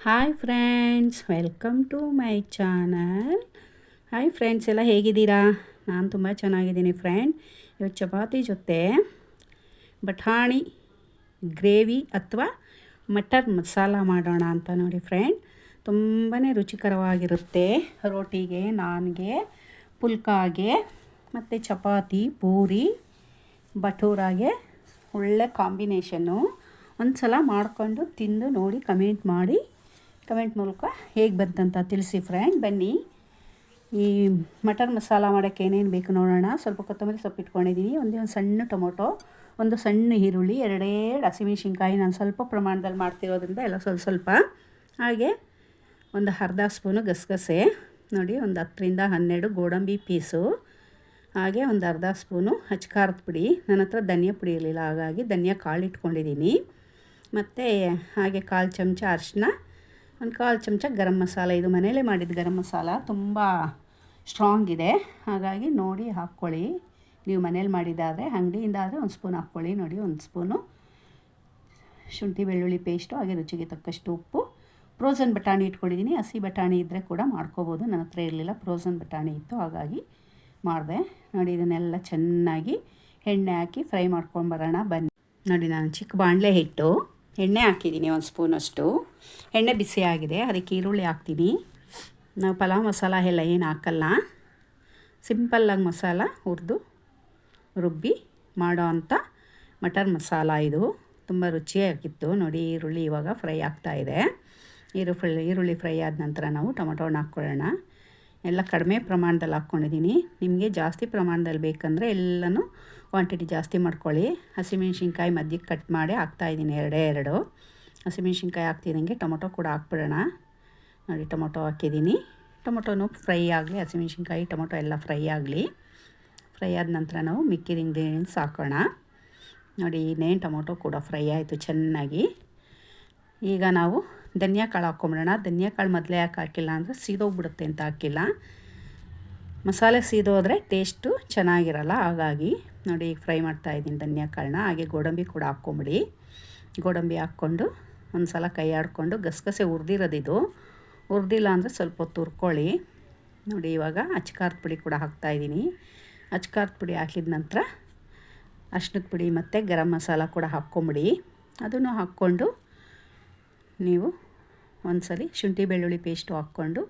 Hi friends welcome to my channel hi friends ಎಲ್ಲ ಹೇಗಿದ್ದೀರಾ? ನಾನು ತುಂಬ ಚೆನ್ನಾಗಿದ್ದೀನಿ ಫ್ರೆಂಡ್ ಇವತ್ತು ಚಪಾತಿ ಜೊತೆ ಬಟಾಣಿ ಗ್ರೇವಿ ಅಥವಾ ಮಟರ್ ಮಸಾಲ ಮಾಡೋಣ ಅಂತ ನೋಡಿ ಫ್ರೆಂಡ್ ತುಂಬಾ ರುಚಿಕರವಾಗಿರುತ್ತೆ ರೋಟಿಗೆ, ನಾನ್ಗೆ, ಪುಲ್ಕಾಗೆ, ಮತ್ತು ಚಪಾತಿ, ಪೂರಿ ಭಟೂರಾಗೆ ಒಳ್ಳೆ ಕಾಂಬಿನೇಷನ್ನು ಒಂದು ಸಲ ಮಾಡಿಕೊಂಡು ತಿಂದು ನೋಡಿ ಕಮೆಂಟ್ ಮಾಡಿ ಕಮೆಂಟ್ ಮೂಲಕ ಹೇಗೆ ಬಂತಂತ ತಿಳಿಸಿ ಫ್ರೆಂಡ್ ಬನ್ನಿ. ಈ ಮಟನ್ ಮಸಾಲ ಮಾಡೋಕ್ಕೆ ಏನೇನು ಬೇಕು ನೋಡೋಣ. ಸ್ವಲ್ಪ ಕೊತ್ತಂಬರಿ ಸೊಪ್ಪು ಇಟ್ಕೊಂಡಿದ್ದೀನಿ ಒಂದೇ ಒಂದು ಸಣ್ಣ ಟೊಮೊಟೊ, ಒಂದು ಸಣ್ಣ ಈರುಳ್ಳಿ, ಎರಡೇ ಹಸಿಮೆಣ್ಸಿನ್ಕಾಯಿ. ನಾನು ಸ್ವಲ್ಪ ಪ್ರಮಾಣದಲ್ಲಿ ಮಾಡ್ತಿರೋದ್ರಿಂದ ಎಲ್ಲ ಸ್ವಲ್ಪ ಸ್ವಲ್ಪ. ಹಾಗೆ ಒಂದು ಅರ್ಧ ಸ್ಪೂನು ಗಸಗಸೆ, ನೋಡಿ ಒಂದು ಹತ್ತರಿಂದ ಹನ್ನೆರಡು ಗೋಡಂಬಿ ಪೀಸು. ಹಾಗೆ ಒಂದು ಅರ್ಧ ಸ್ಪೂನು ಹಚ್ಕಾರದ ಪುಡಿ. ನನ್ನ ಹತ್ರ ಧನಿಯಾ ಪುಡಿ ಇರಲಿಲ್ಲ, ಹಾಗಾಗಿ ಧನಿಯಾ ಕಾಳು ಇಟ್ಕೊಂಡಿದ್ದೀನಿ ಮತ್ತು ಹಾಗೆ ಕಾಲು ಚಮಚ ಅರಿಶಿನ ಒಂದು ಕಾಲು ಚಮಚ ಗರಂ ಮಸಾಲ. ಇದು ಮನೆಯಲ್ಲೇ ಮಾಡಿದ ಗರಂ ಮಸಾಲ. ತುಂಬ ಸ್ಟ್ರಾಂಗ್ ಇದೆ. ಹಾಗಾಗಿ ನೋಡಿ ಹಾಕ್ಕೊಳ್ಳಿ. ನೀವು ಮನೇಲಿ ಮಾಡಿದ್ದಾದರೆ, ಅಂಗಡಿಯಿಂದ ಆದರೆ ಒಂದು ಸ್ಪೂನ್ ಹಾಕ್ಕೊಳ್ಳಿ. ನೋಡಿ, ಒಂದು ಸ್ಪೂನು ಶುಂಠಿ, ಬೆಳ್ಳುಳ್ಳಿ ಪೇಸ್ಟು ಹಾಗೆ ರುಚಿಗೆ ತಕ್ಕಷ್ಟು ಉಪ್ಪು. ಫ್ರೋಝನ್ ಬಟಾಣಿ ಇಟ್ಕೊಂಡಿದ್ದೀನಿ. ಹಸಿ ಬಟಾಣಿ ಇದ್ದರೆ ಕೂಡ ಮಾಡ್ಕೋಬೋದು. ನನ್ನ ಹತ್ರ ಇರಲಿಲ್ಲ. ಫ್ರೋಝನ್ ಬಟಾಣಿ ಇತ್ತು. ಹಾಗಾಗಿ ಮಾಡಿದೆ. ನೋಡಿ, ಇದನ್ನೆಲ್ಲ ಚೆನ್ನಾಗಿ ಎಣ್ಣೆ ಹಾಕಿ ಫ್ರೈ ಮಾಡ್ಕೊಂಡು ಬರೋಣ. ಬನ್ನಿ. ನೋಡಿ, ನಾನು ಚಿಕ್ಕ ಬಾಣಲೆ ಹಿಟ್ಟು. ಎಣ್ಣೆ ಹಾಕಿದ್ದೀನಿ ಒಂದು ಸ್ಪೂನಷ್ಟು ಎಣ್ಣೆ ಬಿಸಿ ಆಗಿದೆ, ಅದಕ್ಕೆ ಈರುಳ್ಳಿ ಹಾಕ್ತೀನಿ. ನಾವು ಪಲಾವ್ ಮಸಾಲ ಎಲ್ಲ ಏನು ಹಾಕಲ್ಲ. ಸಿಂಪಲ್ಲಾಗಿ ಮಸಾಲ ಹುರಿದು ರುಬ್ಬಿ ಮಾಡೋ ಅಂಥ ಮಟರ್ ಮಸಾಲ ಇದು. ತುಂಬ ರುಚಿಯಾಗಿತ್ತು. ನೋಡಿ, ಈರುಳ್ಳಿ ಇವಾಗ ಫ್ರೈ ಆಗ್ತಾಯಿದೆ ಈರು ಈರುಳ್ಳಿ ಫ್ರೈ ಆದ ನಂತರ ನಾವು ಟೊಮೊಟೊನ ಹಾಕ್ಕೊಳ್ಳೋಣ. ಎಲ್ಲ ಕಡಿಮೆ ಪ್ರಮಾಣದಲ್ಲಿ ಹಾಕ್ಕೊಂಡಿದ್ದೀನಿ. ನಿಮಗೆ ಜಾಸ್ತಿ ಪ್ರಮಾಣದಲ್ಲಿ ಬೇಕಂದರೆ ಎಲ್ಲನೂ ಕ್ವಾಂಟಿಟಿ ಜಾಸ್ತಿ ಮಾಡ್ಕೊಳ್ಳಿ. ಹಸಿಮೆಣ್ಸಿನ್ಕಾಯಿ ಮಧ್ಯಕ್ಕೆ ಕಟ್ ಮಾಡಿ ಹಾಕ್ತಾಯಿದ್ದೀನಿ ಎರಡೇ ಎರಡು. ಹಸಿಮೆಣ್ಸಿನ್ಕಾಯಿ ಹಾಕ್ತಿದ್ದಂಗೆ ಟೊಮೊಟೊ ಕೂಡ ಹಾಕ್ಬಿಡೋಣ. ನೋಡಿ ಟೊಮೊಟೊ ಹಾಕಿದ್ದೀನಿ. ಟೊಮೊಟೊನು ಫ್ರೈ ಆಗಲಿ, ಹಸಿಮೆಣ್ಸಿನ್ಕಾಯಿ, ಟೊಮೊಟೊ ಎಲ್ಲ ಫ್ರೈ ಆಗಲಿ. ಫ್ರೈ ಆದ ನಂತರ ನಾವು ಮಿಕ್ಕಿದ ಇಂಗ್ರೀಡಿಯೆಂಟ್ಸ್ ಹಾಕೋಣ. ನೋಡಿ ಇನ್ನೇನು ಟೊಮೊಟೊ ಕೂಡ ಫ್ರೈ ಆಯಿತು ಚೆನ್ನಾಗಿ. ಈಗ ನಾವು ಧನಿಯಾ ಕಾಳು ಹಾಕ್ಕೊಂಬಿಡೋಣ ಧನಿಯಾ ಕಾಳು ಮೊದಲೇ ಯಾಕೆ ಹಾಕಿಲ್ಲ ಅಂದರೆ ಸೀದೋಗ್ಬಿಡುತ್ತೆ ಅಂತ ಹಾಕಿಲ್ಲ. ಮಸಾಲೆ ಸೀದೋದ್ರೆ ಟೇಸ್ಟು ಚೆನ್ನಾಗಿರಲ್ಲ, ಹಾಗಾಗಿ ನೋಡಿ ಈಗ ಫ್ರೈ ಮಾಡ್ತಾಯಿದ್ದೀನಿ ಧನಿಯಾ ಕಾಳನ್ನ. ಹಾಗೆ ಗೋಡಂಬಿ ಕೂಡ ಹಾಕ್ಕೊಂಬಿಡಿ ಗೋಡಂಬಿ ಹಾಕ್ಕೊಂಡು ಒಂದು ಸಲ ಕೈ ಆಡಿಕೊಂಡು ಗಸಗಸೆ ಹುರಿದಿರೋದಿದು. ಹುರಿದಿಲ್ಲ ಅಂದರೆ ಸ್ವಲ್ಪ ತುರ್ಕೊಳ್ಳಿ ನೋಡಿ ಇವಾಗ ಅಚ್ಕಾರದ ಪುಡಿ ಕೂಡ ಹಾಕ್ತಾಯಿದ್ದೀನಿ ಅಚ್ಕಾರದ ಪುಡಿ ಹಾಕಿದ ನಂತರ ಅರ್ಶಿನದ ಪುಡಿ ಮತ್ತು ಗರಂ ಮಸಾಲ ಕೂಡ ಹಾಕ್ಕೊಂಬಿಡಿ. ಅದನ್ನು ಹಾಕ್ಕೊಂಡು ನೀವು ಒಂದ್ಸಲಿ ಶುಂಠಿ ಬೆಳ್ಳುಳ್ಳಿ ಪೇಸ್ಟು ಹಾಕ್ಕೊಂಡು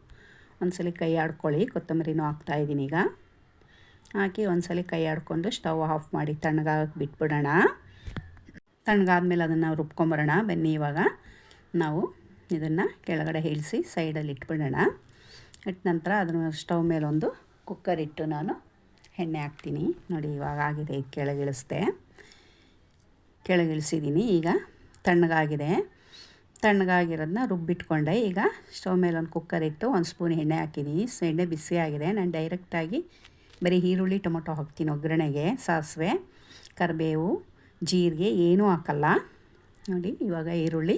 ಒಂದ್ಸಲಿ ಕೈ ಆಡ್ಕೊಳ್ಳಿ. ಕೊತ್ತಂಬರಿನೂ ಹಾಕ್ತಾಯಿದ್ದೀನಿ ಈಗ. ಹಾಕಿ ಒಂದ್ಸಲಿ ಕೈ ಆಡ್ಕೊಂಡು ಸ್ಟವ್ ಆಫ್ ಮಾಡಿ ತಣ್ಣಗಾಗಕ್ಕೆ ಬಿಟ್ಬಿಡೋಣ. ತಣ್ಣಗಾದ್ಮೇಲೆ ಅದನ್ನು ರುಬ್ಕೊಂಬರೋಣ ಬನ್ನಿ ಇವಾಗ. ನಾವು ಇದನ್ನು ಕೆಳಗಡೆ ಇಳಿಸಿ ಸೈಡಲ್ಲಿ ಇಟ್ಬಿಡೋಣ. ಇಟ್ಟ ನಂತರ ಅದನ್ನು ಸ್ಟವ್ ಮೇಲೊಂದು ಕುಕ್ಕರ್ ಇಟ್ಟು ನಾನು ಎಣ್ಣೆ ಹಾಕ್ತೀನಿ. ನೋಡಿ ಇವಾಗ ಆಗಿದೆ, ಕೆಳಗಿಳಿಸ್ದೆ. ಕೆಳಗಿಳಿಸಿದ್ದೀನಿ ಈಗ ತಣ್ಣಗಾಗಿದೆ. ತಣ್ಣಗಾಗಿರೋದನ್ನ ರುಬ್ಬಿಟ್ಕೊಂಡೆ. ಈಗ ಸ್ಟವ್ ಮೇಲೆ ಒಂದು ಕುಕ್ಕರ್ ಇಟ್ಟು ಒಂದು ಸ್ಪೂನ್ ಎಣ್ಣೆ ಹಾಕಿದ್ದೀನಿ ಎಣ್ಣೆ ಬಿಸಿ ಆಗಿದೆ ನಾನು ಡೈರೆಕ್ಟಾಗಿ ಬರೀ ಈರುಳ್ಳಿ, ಟೊಮೊಟೊ ಹಾಕ್ತೀನಿ ಒಗ್ಗರಣೆಗೆ. ಸಾಸಿವೆ, ಕರಿಬೇವು, ಜೀರಿಗೆ ಏನೂ ಹಾಕಲ್ಲ. ನೋಡಿ, ಇವಾಗ ಈರುಳ್ಳಿ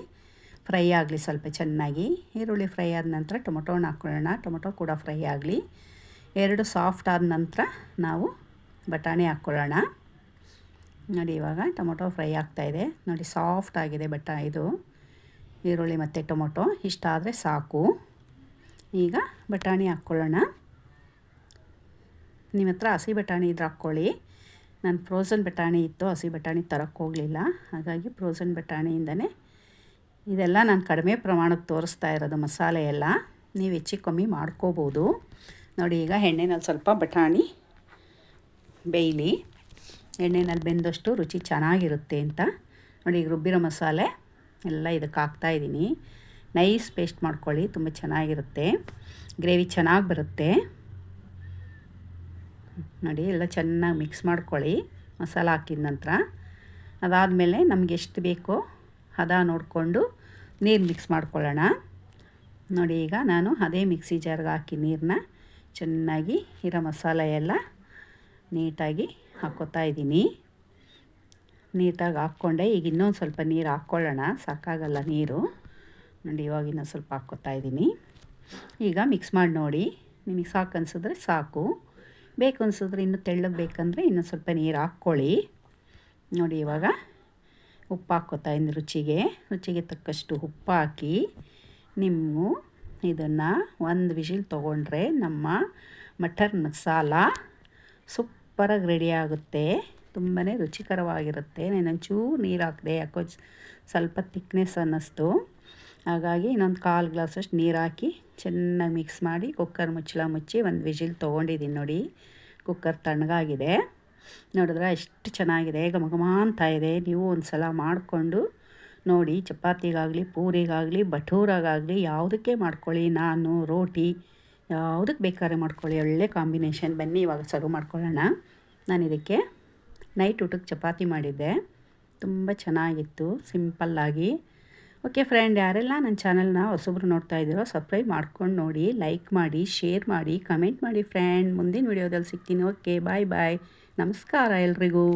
ಫ್ರೈ ಆಗಲಿ ಸ್ವಲ್ಪ ಚೆನ್ನಾಗಿ. ಈರುಳ್ಳಿ ಫ್ರೈ ಆದ ನಂತರ ಟೊಮೊಟೊನ ಹಾಕ್ಕೊಳ್ಳೋಣ ಟೊಮೊಟೊ ಕೂಡ ಫ್ರೈ ಆಗಲಿ. ಎರಡು ಸಾಫ್ಟ್ ಆದ ನಂತರ ನಾವು ಬಟಾಣಿ ಹಾಕ್ಕೊಳ್ಳೋಣ. ನೋಡಿ, ಇವಾಗ ಟೊಮೊಟೊ ಫ್ರೈ ಆಗ್ತಾಯಿದೆ ನೋಡಿ, ಸಾಫ್ಟ್ ಆಗಿದೆ ಬಟಾ ಇದು. ಈರುಳ್ಳಿ ಮತ್ತು ಟೊಮೊಟೊ, ಇಷ್ಟ ಆದರೆ ಸಾಕು. ಈಗ ಬಟಾಣಿ ಹಾಕ್ಕೊಳ್ಳೋಣ. ನಿಮ್ಮ ಹತ್ರ ಹಸಿ ಬಟಾಣಿ ಇದ್ರೆ ಹಾಕ್ಕೊಳ್ಳಿ. ನಾನು ಫ್ರೋಝನ್ ಬಟಾಣಿ ಇತ್ತು, ಹಸಿ ಬಟಾಣಿ ತರೋಕ್ಕೋಗಲಿಲ್ಲ ಹಾಗಾಗಿ ಫ್ರೋಸನ್ ಬಟಾಣಿಯಿಂದನೇ ಇದೆಲ್ಲ ನಾನು ಕಡಿಮೆ ಪ್ರಮಾಣಕ್ಕೆ ತೋರಿಸ್ತಾ ಇರೋದು ಮಸಾಲೆ ಎಲ್ಲ. ನೀವು ಹೆಚ್ಚು ಕಮ್ಮಿ ಮಾಡ್ಕೋಬೋದು. ನೋಡಿ, ಈಗ ಎಣ್ಣೆನಲ್ಲಿ ಸ್ವಲ್ಪ ಬಟಾಣಿ ಬೇಯಲಿ. ಎಣ್ಣೆನಲ್ಲಿ ಬೆಂದಷ್ಟು ರುಚಿ ಚೆನ್ನಾಗಿರುತ್ತೆ ಅಂತ. ನೋಡಿ, ಈಗ ರುಬ್ಬಿರೋ ಮಸಾಲೆ ಎಲ್ಲ ಇದಕ್ಕೆ ಹಾಕ್ತಾಯಿದ್ದೀನಿ ನೈಸ್ ಪೇಸ್ಟ್ ಮಾಡ್ಕೊಳ್ಳಿ, ತುಂಬ ಚೆನ್ನಾಗಿರುತ್ತೆ. ಗ್ರೇವಿ ಚೆನ್ನಾಗಿ ಬರುತ್ತೆ. ನೋಡಿ, ಎಲ್ಲ ಚೆನ್ನಾಗಿ ಮಿಕ್ಸ್ ಮಾಡ್ಕೊಳ್ಳಿ. ಮಸಾಲ ಹಾಕಿದ ನಂತರ ಅದಾದಮೇಲೆ ನಮ್ಗೆ ಎಷ್ಟು ಬೇಕೋ ಹದ ನೋಡಿಕೊಂಡು ನೀರು ಮಿಕ್ಸ್ ಮಾಡ್ಕೊಳ್ಳೋಣ. ನೋಡಿ, ಈಗ ನಾನು ಅದೇ ಮಿಕ್ಸಿ ಜಾರ್ಗೆ ಹಾಕಿ ನೀರನ್ನ ಚೆನ್ನಾಗಿ ಇರೋ ಮಸಾಲೆ ಎಲ್ಲ ನೀಟಾಗಿ ಹಾಕೋತಾ ಇದ್ದೀನಿ. ನೀಟಾಗಿ ಹಾಕ್ಕೊಂಡೆ. ಈಗ ಇನ್ನೊಂದು ಸ್ವಲ್ಪ ನೀರು ಹಾಕ್ಕೊಳ್ಳೋಣ. ಸಾಕಾಗಲ್ಲ ನೀರು. ನೋಡಿ, ಇವಾಗ ಇನ್ನೊಂದು ಸ್ವಲ್ಪ ಹಾಕ್ಕೊತಾ ಇದ್ದೀನಿ. ಈಗ ಮಿಕ್ಸ್ ಮಾಡಿ ನೋಡಿ. ನಿಮಗೆ ಸಾಕು ಅನಿಸಿದ್ರೆ ಸಾಕು. ಬೇಕು ಅನಿಸಿದ್ರೆ ಇನ್ನೂ ತೆಳ್ಳಗೆ ಬೇಕಂದರೆ ಇನ್ನೊಂದು ಸ್ವಲ್ಪ ನೀರು ಹಾಕ್ಕೊಳ್ಳಿ. ನೋಡಿ, ಇವಾಗ ಉಪ್ಪು ಹಾಕ್ಕೊತಾ ಇದ್ದೀನಿ ರುಚಿಗೆ. ರುಚಿಗೆ ತಕ್ಕಷ್ಟು ಉಪ್ಪು ಹಾಕಿ ನಿಮ್ಮ ಇದನ್ನು ಒಂದು ವಿಷಿಲ್ ತೊಗೊಂಡ್ರೆ ನಮ್ಮ ಮಟರ್ ಮಸಾಲ ಸೂಪರಾಗಿ ರೆಡಿ ಆಗುತ್ತೆ. ತುಂಬಾ ರುಚಿಕರವಾಗಿರುತ್ತೆ. ಒಂಚೂರು ನೀರು ಹಾಕಿದೆ, ಯಾಕೋ ಸ್ವಲ್ಪ ತಿಕ್ನೆಸ್ ಅನ್ನಿಸ್ತು. ಹಾಗಾಗಿ ಇನ್ನೊಂದು ಕಾಲು ಗ್ಲಾಸಷ್ಟು ನೀರು ಹಾಕಿ ಚೆನ್ನಾಗಿ ಮಿಕ್ಸ್ ಮಾಡಿ ಕುಕ್ಕರ್ ಮುಚ್ಚಳ ಮುಚ್ಚಿ ಒಂದು ವಿಜಿಲ್ ತೊಗೊಂಡಿದ್ದೀನಿ ನೋಡಿ. ಕುಕ್ಕರ್ ತಣ್ಣಗಾಗಿದೆ. ನೋಡಿದ್ರೆ ಎಷ್ಟು ಚೆನ್ನಾಗಿದೆ ಘಮ ಘಮ ಅಂತ ಇದೆ. ನೀವು ಒಂದು ಸಲ ಮಾಡಿಕೊಂಡು ನೋಡಿ, ಚಪಾತಿಗಾಗಲಿ, ಪೂರಿಗಾಗಲಿ ಭಟೂರಾಗಲಿ ಯಾವುದಕ್ಕೆ ಮಾಡ್ಕೊಳ್ಳಿ ನಾನು, ರೋಟಿ, ಯಾವುದಕ್ಕೆ ಬೇಕಾದ್ರೆ ಮಾಡ್ಕೊಳ್ಳಿ. ಒಳ್ಳೆ ಕಾಂಬಿನೇಷನ್ ಬನ್ನಿ, ಇವಾಗ ಸರ್ವ್ ಮಾಡ್ಕೊಳ್ಳೋಣ. ನಾನು ಇದಕ್ಕೆ ನೈಟ್ ಊಟಕ್ಕೆ ಚಪಾತಿ ಮಾಡಿದ್ದೆ. ತುಂಬ ಚೆನ್ನಾಗಿತ್ತು ಸಿಂಪಲ್ಲಾಗಿ ಓಕೆ ಫ್ರೆಂಡ್, ಯಾರೆಲ್ಲ ನನ್ನ ಚಾನಲ್ನ ಹೊಸೊಬ್ರು ನೋಡ್ತಾ ಇದ್ದೀರೋ ಸಬ್ಸ್ಕ್ರೈಬ್ ಮಾಡ್ಕೊಂಡು ನೋಡಿ, ಲೈಕ್ ಮಾಡಿ, ಶೇರ್ ಮಾಡಿ, ಕಮೆಂಟ್ ಮಾಡಿ ಫ್ರೆಂಡ್. ಮುಂದಿನ ವೀಡಿಯೋದಲ್ಲಿ ಸಿಗ್ತೀನಿ. Okay, bye bye. ನಮಸ್ಕಾರ ಎಲ್ರಿಗೂ.